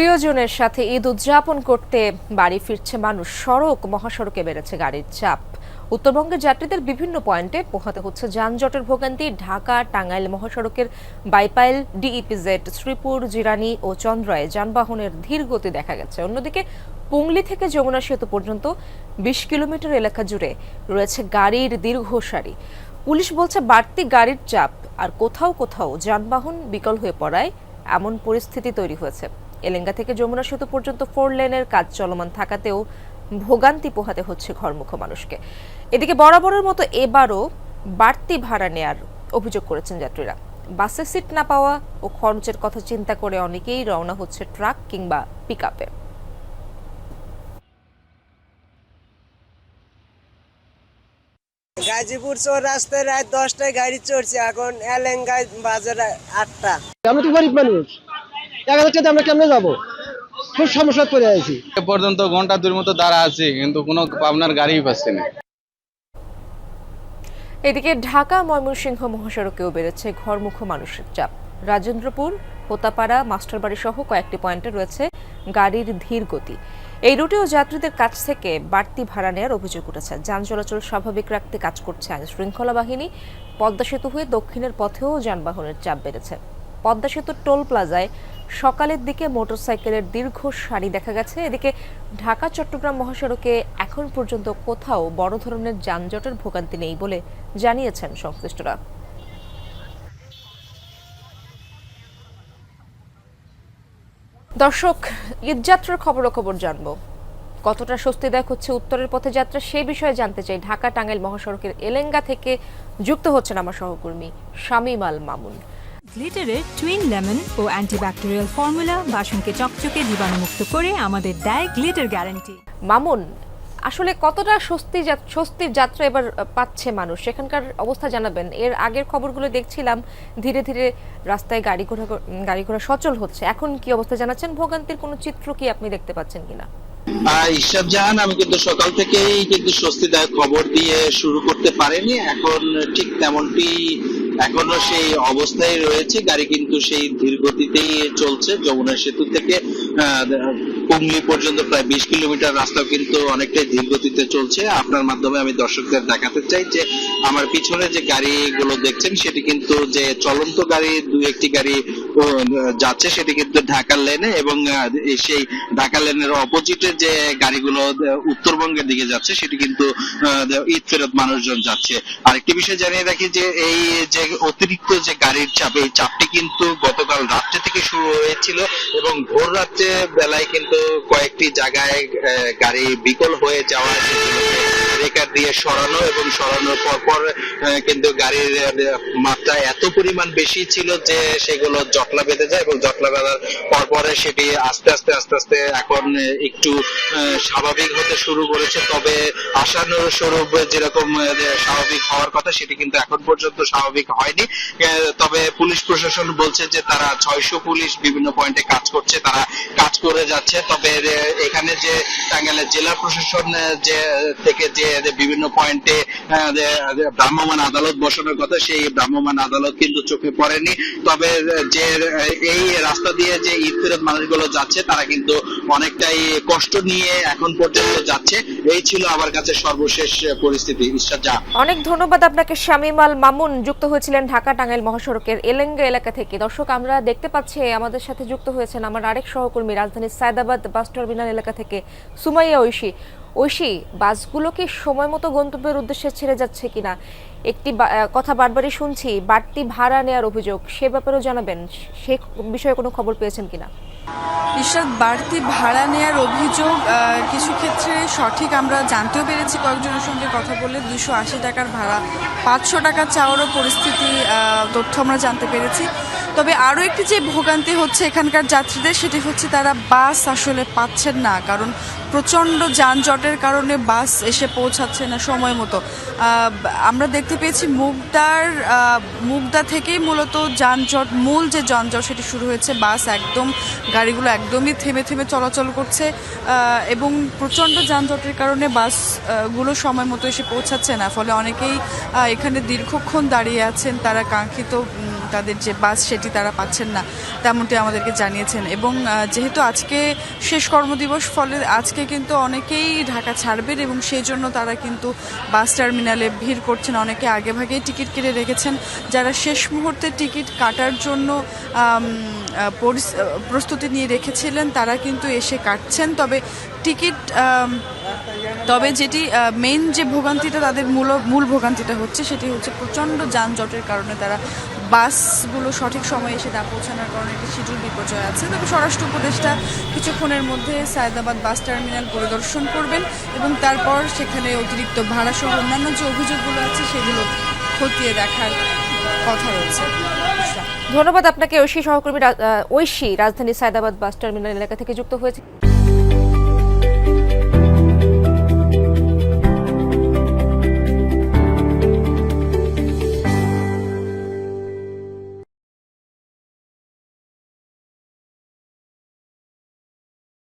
প্রিয়জনের সাথে ঈদ উদযাপন করতে বাড়ি ফিরছে মানুষ। সড়ক, মহাসড়কে বেড়েছে গাড়ির চাপ। উত্তরবঙ্গের যাত্রীদের বিভিন্ন পয়েন্টে পোহাতে হচ্ছে যানজটের ভোগান্তি। ঢাকা, টাঙ্গাইল মহাসড়কের বাইপাইল, ডিইপিজেড, শ্রীপুর, জিরানি ও চন্দ্রায় যানবাহনের ধীর গতি দেখা গেছে। অন্যদিকে পুংলি থেকে যমুনা সেতু পর্যন্ত বিশ কিলোমিটার এলাকা জুড়ে রয়েছে গাড়ির দীর্ঘ সারি। পুলিশ বলছে বাড়তি গাড়ির চাপ আর কোথাও কোথাও যানবাহন বিকল হয়ে পড়ায় এমন পরিস্থিতি তৈরি হয়েছে। এলেঙ্গা থেকে যমুনা সেতু পর্যন্ত ফোর লেনের কাজ চলমান থাকাতেও ভোগান্তি পোহাতে হচ্ছে ঘরমুখ মানুষকে। এদিকে বরাবরের মতো এবারও বাড়তি ভাড়া নেয়ার অভিযোগ করেছেন যাত্রীরা। বাসে সিট না পাওয়া ও খরচের কথা চিন্তা করে অনেকেই রওনা হচ্ছে ট্রাক কিংবা পিকআপে গাজীপুর চোর রাস্তায় রাত দশটায় গাড়ি চড়ছে এখন এলেঙ্গায় বাজার আটটা। আমরা তো গরিব মানুষ এক হাজার টাকা আমরা কেমনে যাব? খুব সমস্যা পড়ে আছি। এ পর্যন্ত ঘণ্টা দুই মতো দাঁড়া আছি কিন্তু কোনো আপনার পাচ্ছি না। এদিকে ঢাকা ময়মনসিংহ মহাসড়কেও বেড়েছে ঘরমুখ মানুষের চাপ। রাজেন্দ্রপুর হোতাপাড়া মাস্টারবাড়ি সহ কয়েকটি পয়েন্টে রয়েছে গাড়ির ধীর গতি। এই রুটেও যাত্রীদের কাছ থেকে বাড়তি ভাড়া নেওয়ার অভিযোগ উঠেছে। যান চলাচল স্বাভাবিক রাখতে কাজ করছে আইন শৃঙ্খলা বাহিনী। পদ্মা সেতু হয়ে দক্ষিণের পথেও যানবাহনের চাপ বেড়েছে। পদ্মা সেতু টোল প্লাজায় সকালের দিকে মোটরসাইকেলের দীর্ঘ সারি দেখা গেছে। এদিকে ঢাকা, চট্টগ্রাম মহাসড়কে এখন পর্যন্ত কোথাও বড় ধরনের যানজটের ভোগান্তি নেই বলে জানিয়েছেন সংশ্লিষ্টরা। দর্শক ঈদযাত্রার খবরাখবর জানব। কতটা স্বস্তিদায়ক হচ্ছে উত্তরের পথে যাত্রা সে বিষয়ে জানতে চাই। ঢাকা টাঙ্গাইল মহাসড়কের এলেঙ্গা থেকে যুক্ত হচ্ছেন আমার সহকর্মী শামীম আল মামুন। গ্লিটারের টুইন লেমন ও অ্যান্টিব্যাকটেরিয়াল ফর্মুলা বাসনকে চকচকে জীবাণুমুক্ত করে আমাদের দেয় গ্লিটার গ্যারান্টি মামুন আসলে কতটা স্বস্তি স্বস্তির যাত্রা এবার পাচ্ছে মানুষ? সেখানকার অবস্থা জানাবেন। এর আগের খবরগুলো দেখছিলাম ধীরে ধীরে রাস্তায় গাড়ি ঘোড়া গাড়ি ঘোড়া সচল হচ্ছে। এখন কি অবস্থা জানাচ্ছেন? ভোগান্তির কোনো চিত্র কি আপনি দেখতে পাচ্ছেন কিনা? ইশরাত জাহান আমি কিন্তু সকাল থেকেই কিন্তু স্বস্তিদায়ক খবর দিয়ে শুরু করতে পারিনি। এখন ঠিক তেমনটি এখনও সেই অবস্থায় রয়েছে, গাড়ি কিন্তু সেই ধীর গতিতেই চলছে। যমুনা সেতু থেকে কুমলি পর্যন্ত প্রায় বিশ কিলোমিটার রাস্তাও কিন্তু অনেকটাই ধীর গতিতে চলছে। আপনার মাধ্যমে আমি দর্শকদের দেখাতে চাই যে, আমার পিছনে যে গাড়িগুলো দেখছেন, সেটি কিন্তু যে চলন্ত গাড়ি দু একটি গাড়ি যাচ্ছে সেটি কিন্তু ঢাকার লেনে এবং সেই ঢাকা লেনের অপোজিটে যে গাড়িগুলো উত্তরবঙ্গের দিকে যাচ্ছে সেটি কিন্তু ঈদ ফেরত মানুষজন যাচ্ছে। আরেকটি বিষয় জানিয়ে রাখি যে এই যে অতিরিক্ত যে গাড়ির চাপ, এই চাপটি কিন্তু গতকাল রাত্রে থেকে শুরু হয়েছিল এবং ভোর রাত্রে বেলায় কিন্তু কয়েকটি জায়গায় গাড়ি বিকল হয়ে যাওয়া রেকার দিয়ে সরানো এবং সরানোর পর পর কিন্তু গাড়ির মাত্রা এত পরিমাণ বেশি ছিল যে সেগুলো জটলা বেঁধে যায় এবং জটলা বেঁধার পর পরে সেটি আস্তে আস্তে আস্তে আস্তে এখন একটু স্বাভাবিক হতে শুরু করেছে। তবে আশানুরূপ যেরকম স্বাভাবিক হওয়ার কথা, সেটি কিন্তু এখন পর্যন্ত স্বাভাবিক হয়নি। তবে পুলিশ প্রশাসন বলছে যে তারা ছয়শো পুলিশ বিভিন্ন পয়েন্টে কাজ করছে, তারা কাজ করে যাচ্ছে। তবে এখানে যে টাঙ্গাইলের জেলা প্রশাসন যে থেকে যে বিভিন্ন পয়েন্টে আহ, যে- যে ভ্রাম্যমাণ আদালত বসানোর কথা সেই ভ্রাম্যমাণ আদালত কিন্তু চোখে পড়েনি। তবে যে এই রাস্তা দিয়ে যে ঈদ ফেরত মানুষগুলো যাচ্ছে তারা কিন্তু অনেকটাই কষ্ট নিয়ে এখন পর্যন্ত যাচ্ছে। এই ছিল আমার কাছে সর্বশেষ পরিস্থিতি। ঈশ্বর যা। অনেক ধন্যবাদ আপনাকে শামীম আল মামুন। যুক্ত হয়েছিলেন ঢাকা টাঙ্গাইল মহাসড়কের এলেঙ্গা এলাকা থেকে। দর্শক আমরা দেখতে পাচ্ছি আমাদের সাথে যুক্ত হয়েছেন আমার আরেক সহকর্মী রাজধানীর সায়দাবাদ বাস টার্মিনাল এলাকা থেকে সুমাইয়া ঐশী। ঐশী, বাসগুলো কি সময় মতো গন্তব্যের উদ্দেশ্যে ছেড়ে যাচ্ছে কিনা? একটি কথা বারবারই শুনছি, বাড়তি ভাড়া নেওয়ার অভিযোগ। সে ব্যাপারেও জানাবেন, সে বিষয়ে কোনো খবর পেয়েছেন কিনা? ঈশ্বর বাড়তি ভাড়া নেয়ার অভিযোগ কিছু ক্ষেত্রে সঠিক আমরা জানতেও পেরেছি। কয়েকজনের সঙ্গে কথা বলে দুশো আশি টাকার ভাড়া, পাঁচশো টাকা চাওয়ারও পরিস্থিতি তথ্য আমরা জানতে পেরেছি। তবে আরও একটি যে ভোগান্তি হচ্ছে এখানকার যাত্রীদের, সেটি হচ্ছে তারা বাস আসলে পাচ্ছেন না, কারণ প্রচণ্ড যানজটের কারণে বাস এসে পৌঁছাচ্ছে না সময় মতো। আমরা দেখতে পেয়েছি মুগদার মুগদা থেকেই মূলত যানজট, মূল যে যানজট সেটি শুরু হয়েছে। বাস একদম, গাড়িগুলো একদমই থেমে থেমে চলাচল করছে এবং প্রচণ্ড যানজটের কারণে বাসগুলো সময় মতো এসে পৌঁছাচ্ছে না। ফলে অনেকেই এখানে দীর্ঘক্ষণ দাঁড়িয়ে আছেন, তারা কাঙ্ক্ষিত তাদের যে বাস সেটি তারা পাচ্ছেন না, তেমনটি আমাদেরকে জানিয়েছেন। এবং যেহেতু আজকে শেষ কর্মদিবস, ফলে আজকে কিন্তু অনেকেই ঢাকা ছাড়বেন এবং সেই জন্য তারা কিন্তু বাস টার্মিনালে ভিড় করছেন। অনেকে আগে ভাগেই টিকিট কেটে রেখেছেন। যারা শেষ মুহূর্তে টিকিট কাটার জন্য প্রস্তুতি নিয়ে রেখেছিলেন, তারা কিন্তু এসে কাটছেন। তবে টিকিট তবে যেটি মেন যে ভোগান্তিটা তাদের মূল মূল ভোগান্তিটা হচ্ছে, সেটি হচ্ছে প্রচণ্ড যানজটের কারণে তারা বাসগুলো সঠিক সময়ে এসে না পৌঁছানোর কারণে একটি শিডিউল বিপর্যয় আছে। তবে স্বরাষ্ট্র উপদেষ্টা কিছুক্ষণের মধ্যে সায়দাবাদ বাস টার্মিনাল পরিদর্শন করবেন এবং তারপর সেখানে অতিরিক্ত ভাড়া সহ অন্যান্য যে অভিযোগগুলো আছে, সেগুলো খতিয়ে দেখার কথা রয়েছে। ধন্যবাদ আপনাকে। ঐশী সহকর্মী ঐশী রাজধানী সায়দাবাদ বাস টার্মিনাল এলাকা থেকে যুক্ত হয়েছে।